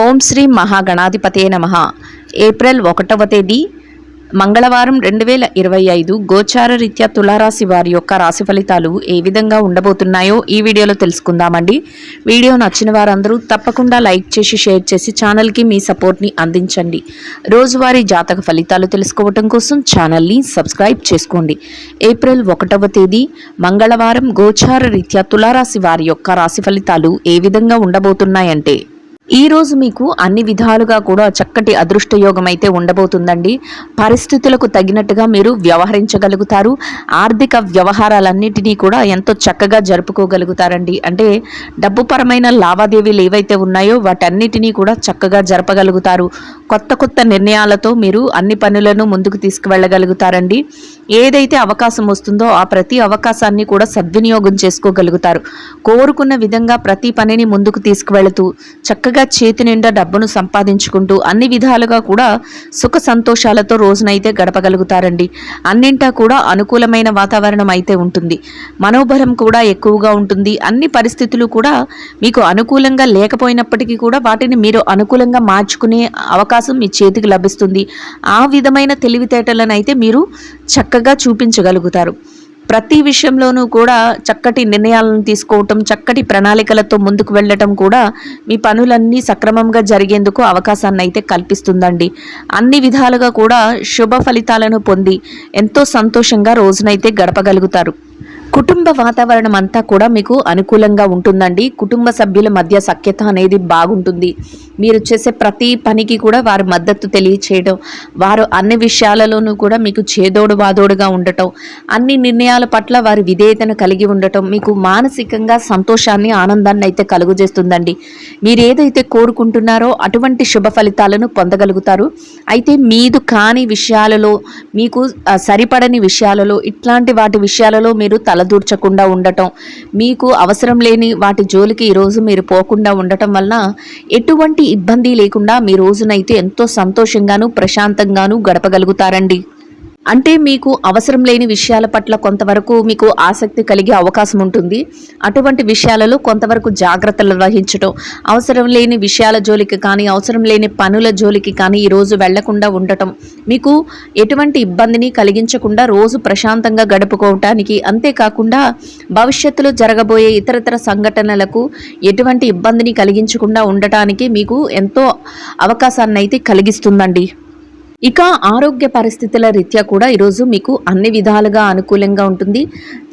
ఓం శ్రీ మహాగణాధిపతే నమ. ఏప్రిల్ ఒకటవ తేదీ మంగళవారం రెండు వేల ఇరవై ఐదు గోచార రీత్యా తులారాశి వారి యొక్క రాశి ఫలితాలు ఏ విధంగా ఉండబోతున్నాయో ఈ వీడియోలో తెలుసుకుందామండి. వీడియో నచ్చిన వారందరూ తప్పకుండా లైక్ చేసి షేర్ చేసి ఛానల్కి మీ సపోర్ట్ని అందించండి. రోజువారీ జాతక ఫలితాలు తెలుసుకోవటం కోసం ఛానల్ని సబ్స్క్రైబ్ చేసుకోండి. ఏప్రిల్ ఒకటవ తేదీ మంగళవారం గోచార రీత్యా తులారాశి వారి యొక్క రాశి ఫలితాలు ఏ విధంగా ఉండబోతున్నాయంటే ఈ రోజు మీకు అన్ని విధాలుగా కూడా చక్కటి అదృష్టయోగం అయితే ఉండబోతుందండి. పరిస్థితులకు తగినట్టుగా మీరు వ్యవహరించగలుగుతారు. ఆర్థిక వ్యవహారాలన్నిటినీ కూడా ఎంతో చక్కగా జరుపుకోగలుగుతారండి. అంటే డబ్బుపరమైన లావాదేవీలు ఏవైతే ఉన్నాయో వాటన్నిటినీ కూడా చక్కగా జరపగలుగుతారు. కొత్త కొత్త నిర్ణయాలతో మీరు అన్ని పనులను ముందుకు తీసుకువెళ్ళగలుగుతారండి. ఏదైతే అవకాశం వస్తుందో ఆ ప్రతి అవకాశాన్ని కూడా సద్వినియోగం చేసుకోగలుగుతారు. కోరుకున్న విధంగా ప్రతి పనిని ముందుకు తీసుకువెళుతూ చక్కగా చేతి నిండా డబ్బును సంపాదించుకుంటూ అన్ని విధాలుగా కూడా సుఖ సంతోషాలతో రోజునైతే గడపగలుగుతారండి. అన్నింటా కూడా అనుకూలమైన వాతావరణం అయితే ఉంటుంది. మనోబలం కూడా ఎక్కువగా ఉంటుంది. అన్ని పరిస్థితులు కూడా మీకు అనుకూలంగా లేకపోయినప్పటికీ కూడా వాటిని మీరు అనుకూలంగా మార్చుకునే అవకాశం మీ చేతికి లభిస్తుంది. ఆ విధమైన తెలివితేటలను అయితే మీరు చక్కగా చూపించగలుగుతారు. ప్రతి విషయంలోనూ కూడా చక్కటి నిర్ణయాలను తీసుకోవటం చక్కటి ప్రణాళికలతో ముందుకు వెళ్ళటం కూడా మీ పనులన్నీ సక్రమంగా జరిగేందుకు అవకాశాన్ని అయితే కల్పిస్తుందండి. అన్ని విధాలుగా కూడా శుభ ఫలితాలను పొంది ఎంతో సంతోషంగా రోజునైతే గడపగలుగుతారు. కుటుంబ వాతావరణం అంతా కూడా మీకు అనుకూలంగా ఉంటుందండి. కుటుంబ సభ్యుల మధ్య సఖ్యత అనేది బాగుంటుంది. మీరు చేసే ప్రతి పనికి కూడా వారి మద్దతు తెలియచేయడం వారు అన్ని విషయాలలోనూ కూడా మీకు చేదోడు వాదోడుగా ఉండటం అన్ని నిర్ణయాల పట్ల వారి విధేయతను కలిగి ఉండటం మీకు మానసికంగా సంతోషాన్ని ఆనందాన్ని అయితే కలుగజేస్తుందండి. మీరు ఏదైతే కోరుకుంటున్నారో అటువంటి శుభ ఫలితాలను పొందగలుగుతారు. అయితే మీదు కాని విషయాలలో మీకు సరిపడని విషయాలలో ఇట్లాంటి వాటి విషయాలలో మీరు తల దూర్చకుండా ఉండటం. మీకు అవసరం లేని వాటి జోలికి ఈరోజు మీరు పోకుండా ఉండటం వలన ఎటువంటి ఇబ్బంది లేకుండా మీ రోజునైతే ఎంతో సంతోషంగాను ప్రశాంతంగాను గడపగలుగుతారండి. అంటే మీకు అవసరం లేని విషయాల పట్ల కొంతవరకు మీకు ఆసక్తి కలిగే అవకాశం ఉంటుంది. అటువంటి విషయాలలో కొంతవరకు జాగ్రత్తలు వహించడం అవసరం లేని విషయాల జోలికి కానీ అవసరం లేని పనుల జోలికి కానీ ఈరోజు వెళ్ళకుండా ఉండటం మీకు ఎటువంటి ఇబ్బందిని కలిగించకుండా రోజు ప్రశాంతంగా గడుపుకోవటానికి అంతేకాకుండా భవిష్యత్తులో జరగబోయే ఇతరతర సంఘటనలకు ఎటువంటి ఇబ్బందిని కలిగించకుండా ఉండటానికి మీకు ఎంతో అవకాశాన్ని అయితే కలిగిస్తుందండి. ఇక ఆరోగ్య పరిస్థితుల రీత్యా కూడా ఈరోజు మీకు అన్ని విధాలుగా అనుకూలంగా ఉంటుంది.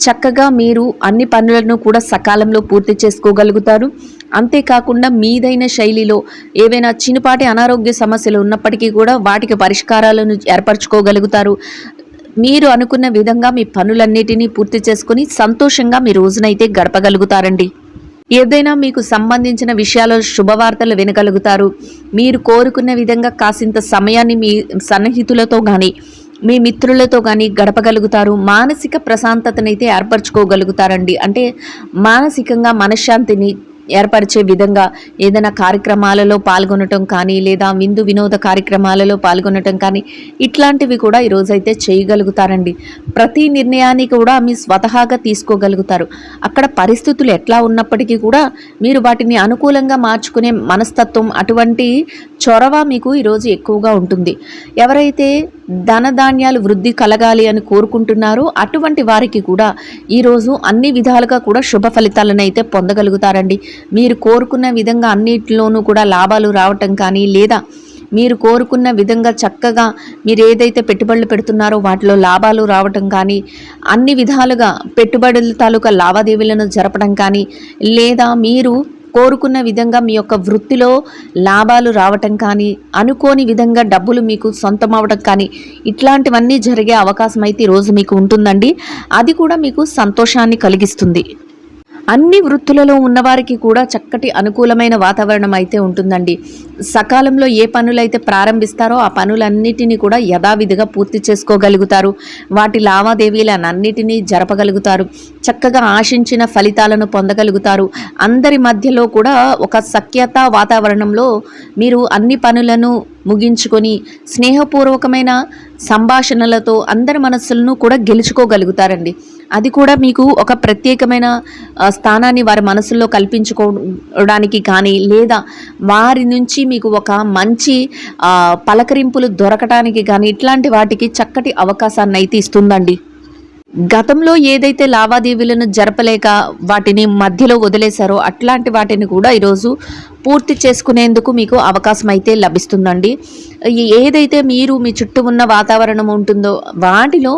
చక్కగా మీరు అన్ని పనులను కూడా సకాలంలో పూర్తి చేసుకోగలుగుతారు. అంతేకాకుండా మీదైన శైలిలో ఏవైనా చిన్నపాటి అనారోగ్య సమస్యలు ఉన్నప్పటికీ కూడా వాటికి పరిష్కారాలను ఏర్పరచుకోగలుగుతారు. మీరు అనుకున్న విధంగా మీ పనులన్నిటినీ పూర్తి చేసుకుని సంతోషంగా మీ రోజునైతే గడపగలుగుతారండి. ఏదైనా మీకు సంబంధించిన విషయాల్లో శుభవార్తలు వినగలుగుతారు. మీరు కోరుకున్న విధంగా కాసింత సమయాన్ని మీ సన్నిహితులతో కానీ మీ మిత్రులతో కానీ గడపగలుగుతారు. మానసిక ప్రశాంతతనైతే ఏర్పరచుకోగలుగుతారండి. అంటే మానసికంగా మనశ్శాంతిని ఏర్పరిచే విధంగా ఏదైనా కార్యక్రమాలలో పాల్గొనటం కానీ లేదా విందు వినోద కార్యక్రమాలలో పాల్గొనటం కానీ ఇట్లాంటివి కూడా ఈరోజైతే చేయగలుగుతారండి. ప్రతి నిర్ణయాన్ని కూడా మీ స్వతహాగా తీసుకోగలుగుతారు. అక్కడ పరిస్థితులు ఎట్లా ఉన్నప్పటికీ కూడా మీరు వాటిని అనుకూలంగా మార్చుకునే మనస్తత్వం అటువంటి చొరవ మీకు ఈరోజు ఎక్కువగా ఉంటుంది. ఎవరైతే ధనధాన్యాలు వృద్ధి కలగాలి అని కోరుకుంటున్నారో. అటువంటి వారికి కూడా ఈరోజు అన్ని విధాలుగా కూడా శుభ ఫలితాలను అయితే పొందగలుగుతారండి. మీరు కోరుకున్న విధంగా అన్నిటిలోనూ కూడా లాభాలు రావటం కానీ లేదా మీరు కోరుకున్న విధంగా చక్కగా మీరు ఏదైతే పెట్టుబడులు పెడుతున్నారో వాటిలో లాభాలు రావటం కానీ అన్ని విధాలుగా పెట్టుబడుల తాలూకా లావాదేవీలను జరపడం కానీ లేదా మీరు కోరుకున్న విధంగా మీ యొక్క వృత్తిలో లాభాలు రావటం కానీ అనుకోని విధంగా డబ్బులు మీకు సొంతం అవ్వడం కానీ ఇట్లాంటివన్నీ జరిగే అవకాశం అయితే ఈరోజు మీకు ఉంటుందండి. అది కూడా మీకు సంతోషాన్ని కలిగిస్తుంది. అన్ని వృత్తులలో ఉన్నవారికి కూడా చక్కటి అనుకూలమైన వాతావరణం అయితే ఉంటుందండి. సకాలంలో ఏ పనులైతే ప్రారంభిస్తారో ఆ పనులన్నిటినీ కూడా యథావిధిగా పూర్తి చేసుకోగలుగుతారు. వాటి లావాదేవీలన్నిటినీ జరపగలుగుతారు. చక్కగా ఆశించిన ఫలితాలను పొందగలుగుతారు. అందరి మధ్యలో కూడా ఒక సఖ్యత వాతావరణంలో మీరు అన్ని పనులను ముగించుకొని స్నేహపూర్వకమైన సంభాషణలతో అందరి మనస్సులను కూడా గెలుచుకోగలుగుతారండి. అది కూడా మీకు ఒక ప్రత్యేకమైన స్థానాన్ని వారి మనసుల్లో కల్పించుకోవడానికి కానీ లేదా వారి నుంచి మీకు ఒక మంచి పలకరింపులు దొరకటానికి కానీ ఇట్లాంటి వాటికి చక్కటి అవకాశాన్ని అయితే ఇస్తుందండి. గతంలో ఏదైతే లావాదేవీలను జరపలేక వాటిని మధ్యలో వదిలేశారో అట్లాంటి వాటిని కూడా ఈరోజు పూర్తి చేసుకునేందుకు మీకు అవకాశం అయితే లభిస్తుందండి. ఏదైతే మీరు మీ చుట్టూ ఉన్న వాతావరణం ఉంటుందో వాటిలో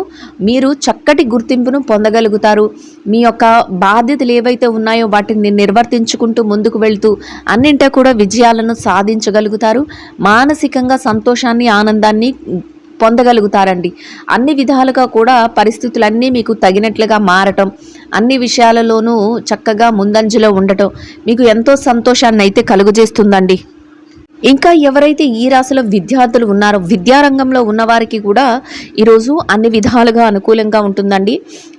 మీరు చక్కటి గుర్తింపును పొందగలుగుతారు. మీ యొక్క బాధ్యతలు ఏవైతే ఉన్నాయో వాటిని నిర్వర్తించుకుంటూ ముందుకు వెళ్తూ అన్నింటా కూడా విజయాలను సాధించగలుగుతారు. మానసికంగా సంతోషాన్ని ఆనందాన్ని పొందగలుగుతారండి. అన్ని విధాలుగా కూడా పరిస్థితులన్నీ మీకు తగినట్లుగా మారటం అన్ని విషయాలలోనూ చక్కగా ముందంజలో ఉండటం మీకు ఎంతో సంతోషాన్ని అయితే కలుగజేస్తుందండి. ఇంకా ఎవరైతే ఈ రాశిలో విద్యార్థులు ఉన్నారో విద్యారంగంలో ఉన్నవారికి కూడా ఈరోజు అన్ని విధాలుగా అనుకూలంగా ఉంటుందండి.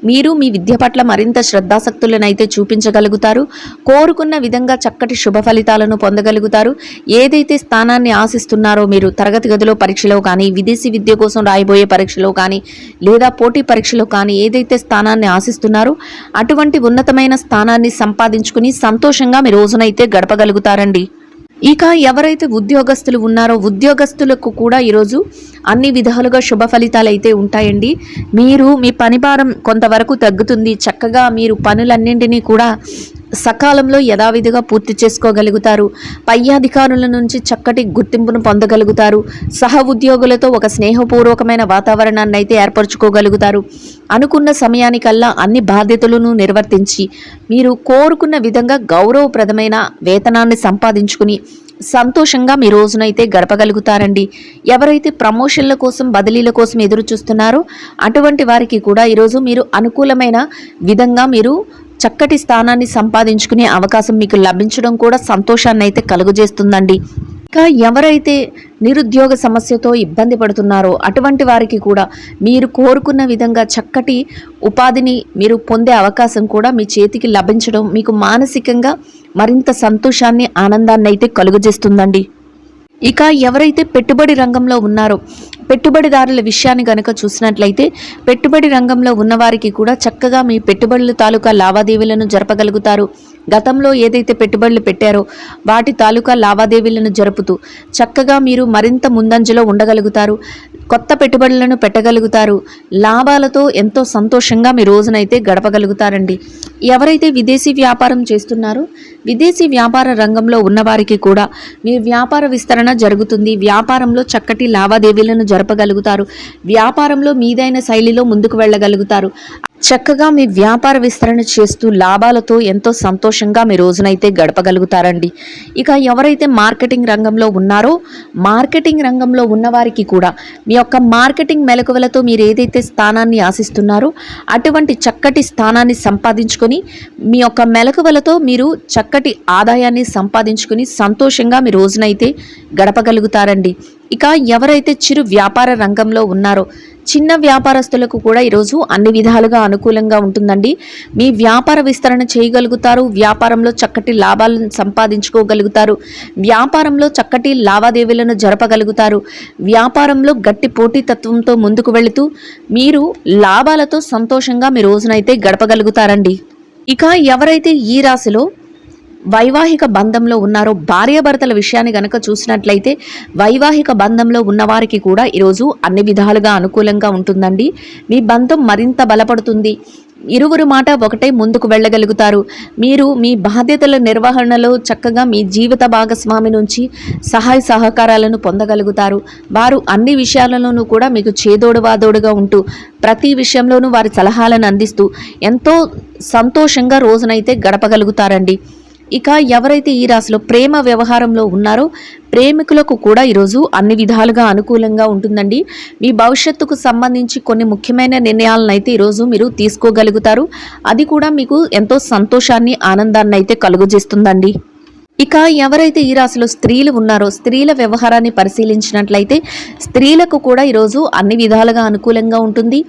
మీరు మీ విద్య పట్ల మరింత శ్రద్ధాసక్తులనైతే చూపించగలుగుతారు. కోరుకున్న విధంగా చక్కటి శుభ ఫలితాలను పొందగలుగుతారు. ఏదైతే స్థానాన్ని ఆశిస్తున్నారో మీరు తరగతి గదిలో పరీక్షలో కానీ విదేశీ విద్య కోసం రాయబోయే పరీక్షలో కానీ లేదా పోటీ పరీక్షలో కానీ ఏదైతే స్థానాన్ని ఆశిస్తున్నారో అటువంటి ఉన్నతమైన స్థానాన్ని సంపాదించుకుని సంతోషంగా మీ రోజునైతే గడపగలుగుతారండి. ఇక ఎవరైతే ఉద్యోగస్తులు ఉన్నారో ఉద్యోగస్తులకు కూడా ఈరోజు అన్ని విధాలుగా శుభ ఫలితాలు అయితే ఉంటాయండి. మీరు మీ పనిభారం కొంతవరకు తగ్గుతుంది. చక్కగా మీరు పనులన్నింటినీ కూడా సకాలంలో యథావిధిగా పూర్తి చేసుకోగలుగుతారు. పై అధికారుల నుంచి చక్కటి గుర్తింపును పొందగలుగుతారు. సహ ఉద్యోగులతో ఒక స్నేహపూర్వకమైన వాతావరణాన్ని అయితే ఏర్పరచుకోగలుగుతారు. అనుకున్న సమయానికల్లా అన్ని బాధ్యతలను నిర్వర్తించి మీరు కోరుకున్న విధంగా గౌరవప్రదమైన వేతనాన్ని సంపాదించుకుని సంతోషంగా మీ రోజునైతే గడపగలుగుతారండి. ఎవరైతే ప్రమోషన్ల కోసం బదిలీల కోసం ఎదురు చూస్తున్నారో అటువంటి వారికి కూడా ఈరోజు మీరు అనుకూలమైన విధంగా మీరు చక్కటి స్థానాన్ని సంపాదించుకునే అవకాశం మీకు లభించడం కూడా సంతోషాన్ని అయితే కలుగజేస్తుందండి. ఇంకా ఎవరైతే నిరుద్యోగ సమస్యతో ఇబ్బంది పడుతున్నారో అటువంటి వారికి కూడా మీరు కోరుకున్న విధంగా చక్కటి ఉపాధిని మీరు పొందే అవకాశం కూడా మీ చేతికి లభించడం మీకు మానసికంగా మరింత సంతోషాన్ని ఆనందాన్ని అయితే కలుగజేస్తుందండి. ఇక ఎవరైతే పెట్టుబడి రంగంలో ఉన్నారో పెట్టుబడిదారుల విషయాన్ని కనుక చూసినట్లయితే పెట్టుబడి రంగంలో ఉన్నవారికి కూడా చక్కగా మీ పెట్టుబడుల తాలూకా లావాదేవీలను జరపగలుగుతారు. గతంలో ఏదైతే పెట్టుబడులు పెట్టారో వాటి తాలూకా లావాదేవీలను జరుపుతూ చక్కగా మీరు మరింత ముందంజలో ఉండగలుగుతారు. కొత్త పెట్టుబడులను పెట్టగలుగుతారు. లాభాలతో ఎంతో సంతోషంగా మీ రోజునైతే గడపగలుగుతారండి. ఎవరైతే విదేశీ వ్యాపారం చేస్తున్నారో విదేశీ వ్యాపార రంగంలో ఉన్నవారికి కూడా మీ వ్యాపార విస్తరణ జరుగుతుంది. వ్యాపారంలో చక్కటి లావాదేవీలను జరపగలుగుతారు. వ్యాపారంలో మీదైన శైలిలో ముందుకు వెళ్ళగలుగుతారు. చక్కగా మీ వ్యాపార విస్తరణ చేస్తూ లాభాలతో ఎంతో సంతోషంగా మీ రోజునైతే గడపగలుగుతారండి. ఇక ఎవరైతే మార్కెటింగ్ రంగంలో ఉన్నారో మార్కెటింగ్ రంగంలో ఉన్నవారికి కూడా మీ యొక్క మార్కెటింగ్ మెలకువలతో మీరు ఏదైతే స్థానాన్ని ఆశిస్తున్నారో అటువంటి చక్కటి స్థానాన్ని సంపాదించుకొని మీ యొక్క మెలకువలతో మీరు చక్కటి ఆదాయాన్ని సంపాదించుకొని సంతోషంగా మీ రోజునైతే గడపగలుగుతారండి. ఇక ఎవరైతే చిరు వ్యాపార రంగంలో ఉన్నారో చిన్న వ్యాపారస్తులకు కూడా ఈరోజు అన్ని విధాలుగా అనుకూలంగా ఉంటుందండి. మీ వ్యాపార విస్తరణ చేయగలుగుతారు వ్యాపారంలో చక్కటి లాభాలను సంపాదించుకోగలుగుతారు వ్యాపారంలో చక్కటి లావాదేవీలను జరపగలుగుతారు వ్యాపారంలో గట్టి పోటీతత్వంతో ముందుకు వెళుతూ మీరు లాభాలతో సంతోషంగా మీ రోజునైతే గడపగలుగుతారండి. ఇక ఎవరైతే ఈ రాశిలో వైవాహిక బంధంలో ఉన్నారో భార్యాభర్తల విషయాన్ని గనక చూసినట్లయితే వైవాహిక బంధంలో ఉన్నవారికి కూడా ఈరోజు అన్ని విధాలుగా అనుకూలంగా ఉంటుందండి. మీ బంధం మరింత బలపడుతుంది. ఇరువురు మాట ఒకటే ముందుకు వెళ్ళగలుగుతారు. మీరు మీ బాధ్యతల నిర్వహణలో చక్కగా మీ జీవిత భాగస్వామి నుంచి సహాయ సహకారాలను పొందగలుగుతారు. వారు అన్ని విషయాలలోనూ కూడా మీకు చేదోడువాదోడుగా ఉంటూ ప్రతి విషయంలోనూ వారి సలహాలను అందిస్తూ ఎంతో సంతోషంగా రోజునైతే గడపగలుగుతారండి. ఇక ఎవరైతే ఈ రాశిలో ప్రేమ వ్యవహారంలో ఉన్నారో ప్రేమికులకు కూడా ఈరోజు అన్ని విధాలుగా అనుకూలంగా ఉంటుందండి. మీ భవిష్యత్తుకు సంబంధించి కొన్ని ముఖ్యమైన నిర్ణయాలను అయితే ఈరోజు మీరు తీసుకోగలుగుతారు. అది కూడా మీకు ఎంతో సంతోషాన్ని ఆనందాన్ని అయితే కలుగజేస్తుందండి. ఇక ఎవరైతే ఈ రాశిలో స్త్రీలు ఉన్నారో స్త్రీల వ్యవహారాన్ని పరిశీలించినట్లయితే స్త్రీలకు కూడా ఈరోజు అన్ని విధాలుగా అనుకూలంగా ఉంటుంది.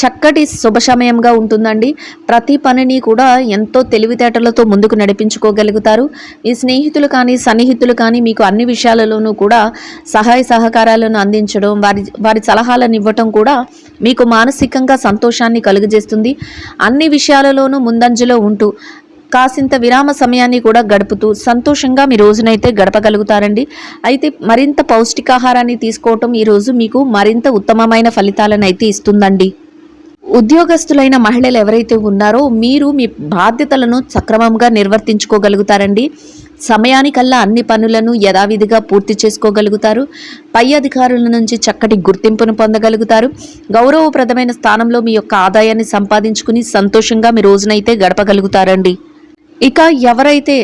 చక్కటి శుభ సమయంగా ఉంటుందండి. ప్రతి పనిని కూడా ఎంతో తెలివితేటలతో ముందుకు నడిపించుకోగలుగుతారు. మీ స్నేహితులు కానీ సన్నిహితులు కానీ మీకు అన్ని విషయాలలోనూ కూడా సహాయ సహకారాలను అందించడం వారి వారి సలహాలను ఇవ్వటం కూడా మీకు మానసికంగా సంతోషాన్ని కలుగజేస్తుంది. అన్ని విషయాలలోనూ ముందంజలో ఉంటూ కాసింత విరామ సమయాన్ని కూడా గడుపుతూ సంతోషంగా మీ రోజునైతే గడపగలుగుతారండి. అయితే మరింత పౌష్టికాహారాన్ని తీసుకోవటం ఈరోజు మీకు మరింత ఉత్తమమైన ఫలితాలను అయితే ఇస్తుందండి. ఉద్యోగస్తులైన మహిళలు ఎవరైతే ఉన్నారో మీరు మీ బాధ్యతలను సక్రమంగా నిర్వర్తించుకోగలుగుతారండి. సమయానికల్లా అన్ని పనులను యథావిధిగా పూర్తి చేసుకోగలుగుతారు. పై అధికారుల నుంచి చక్కటి గుర్తింపును పొందగలుగుతారు. గౌరవప్రదమైన స్థానంలో మీ యొక్క ఆదాయాన్ని సంపాదించుకుని సంతోషంగా మీ రోజునైతే గడపగలుగుతారండి. ఇక ఎవరైతే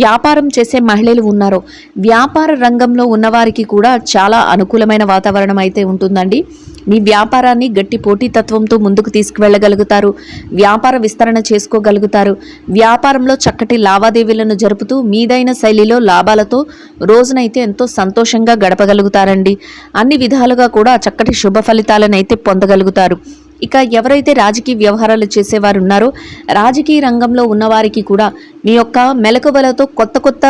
వ్యాపారం చేసే మహిళలు ఉన్నారో వ్యాపార రంగంలో ఉన్నవారికి కూడా చాలా అనుకూలమైన వాతావరణం అయితే ఉంటుందండి. మీ వ్యాపారాన్ని గట్టి పోటీతత్వంతో ముందుకు తీసుకువెళ్ళగలుగుతారు వ్యాపార విస్తరణ చేసుకోగలుగుతారు వ్యాపారంలో చక్కటి లావాదేవీలను జరుపుతూ మీదైన శైలిలో లాభాలతో రోజునైతే ఎంతో సంతోషంగా గడపగలుగుతారండి. అన్ని విధాలుగా కూడా చక్కటి శుభ ఫలితాలను అయితే పొందగలుగుతారు. ఇక ఎవరైతే రాజకీయ వ్యవహారాలు చేసేవారు ఉన్నారో రాజకీయ రంగంలో ఉన్నవారికి కూడా మీ యొక్క మెలకువలతో కొత్త కొత్త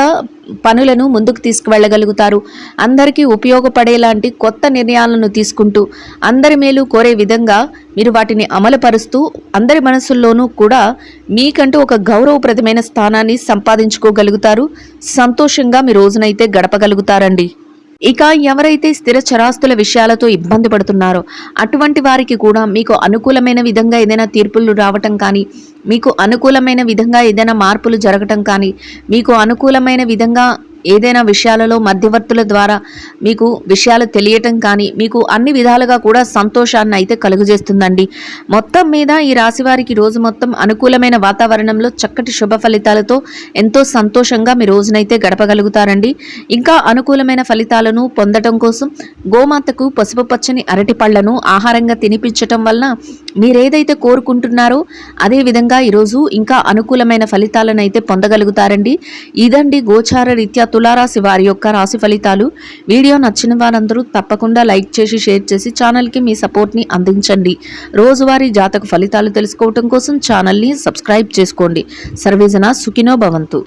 పనులను ముందుకు తీసుకువెళ్ళగలుగుతారు. అందరికీ ఉపయోగపడేలాంటి కొత్త నిర్ణయాలను తీసుకుంటూ అందరి మేలు కోరే విధంగా మీరు వాటిని అమలుపరుస్తూ అందరి మనసుల్లోనూ కూడా మీకంటూ ఒక గౌరవప్రదమైన స్థానాన్ని సంపాదించుకోగలుగుతారు. సంతోషంగా మీ రోజునైతే గడపగలుగుతారండి. ఇక ఎవరైతే స్థిర చరాస్తుల విషయాలతో ఇబ్బంది పడుతున్నారో అటువంటి వారికి కూడా మీకు అనుకూలమైన విధంగా ఏదైనా తీర్పులు రావటం కానీ మీకు అనుకూలమైన విధంగా ఏదైనా మార్పులు జరగటం కానీ మీకు అనుకూలమైన విధంగా ఏదైనా విషయాలలో మధ్యవర్తుల ద్వారా మీకు విషయాలు తెలియటం కానీ మీకు అన్ని విధాలుగా కూడా సంతోషాన్ని అయితే కలుగజేస్తుందండి. మొత్తం మీద ఈ రాశి వారికి రోజు మొత్తం అనుకూలమైన వాతావరణంలో చక్కటి శుభ ఫలితాలతో ఎంతో సంతోషంగా మీ రోజునైతే గడపగలుగుతారండి. ఇంకా అనుకూలమైన ఫలితాలను పొందటం కోసం గోమాతకు పసుపు పచ్చని అరటి పళ్ళను ఆహారంగా తినిపించటం వలన మీరేదైతే కోరుకుంటున్నారో అదే విధంగా ఈరోజు ఇంకా అనుకూలమైన ఫలితాలను అయితే పొందగలుగుతారండి. ఇదండి గోచార రీత్యా తులారాశి వారి యొక్క రాశి ఫలితాలు. వీడియో నచ్చిన వారందరూ తప్పకుండా లైక్ చేసి షేర్ చేసి ఛానల్కి మీ సపోర్ట్ని అందించండి. రోజువారీ జాతక ఫలితాలు తెలుసుకోవటం కోసం ఛానల్ని సబ్స్క్రైబ్ చేసుకోండి. సర్వేజన సుఖినో భవంతు.